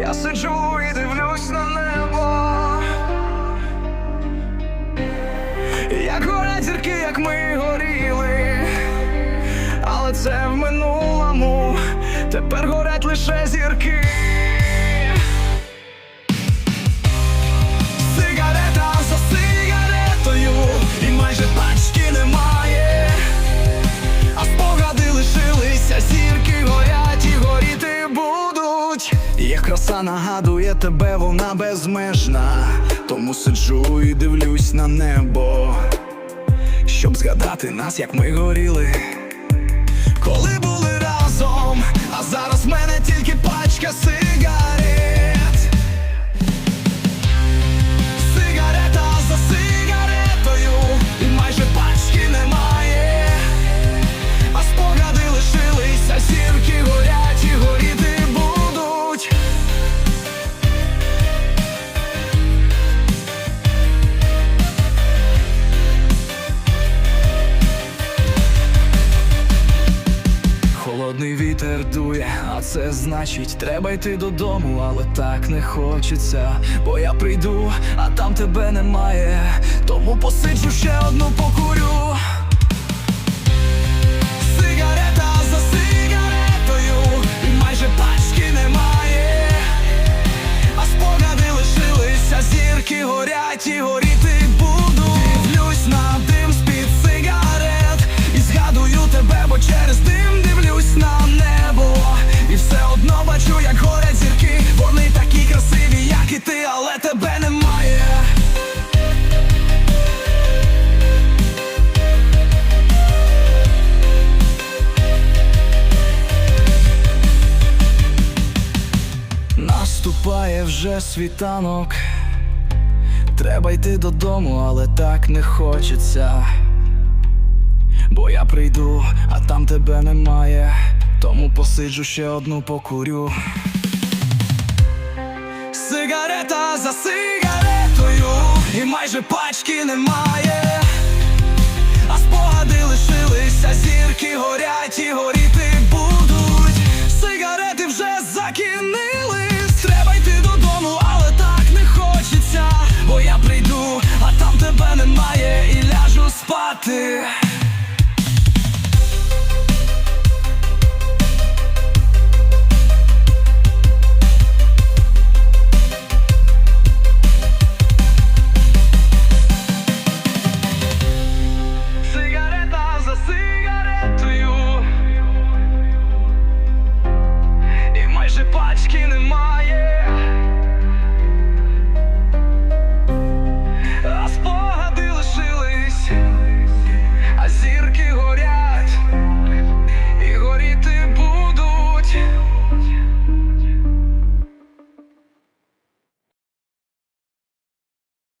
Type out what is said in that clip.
Я сиджу і дивлюсь на небо. Як горять зірки, як ми горіли, але це в минулому, тепер горять лише зірки. Нагадує тебе, вона безмежна. Тому сиджу і дивлюсь на небо, щоб згадати нас, як ми горіли. Коли були разом, а зараз вітер дує, а це значить, треба йти додому, але так не хочеться. Бо я прийду, а там тебе немає. Тому посиджу ще одну покурю. Сигарета за сигаретою, майже пачки немає. А спогади лишилися, зірки горять і горіти Наступає вже світанок. Треба йти додому, але так не хочеться. Бо я прийду, а там тебе немає. Тому посиджу ще одну покурю. Сигарета за сигаретою, і майже пачки немає. А спогади лишилися, зірки горять і горіти raté.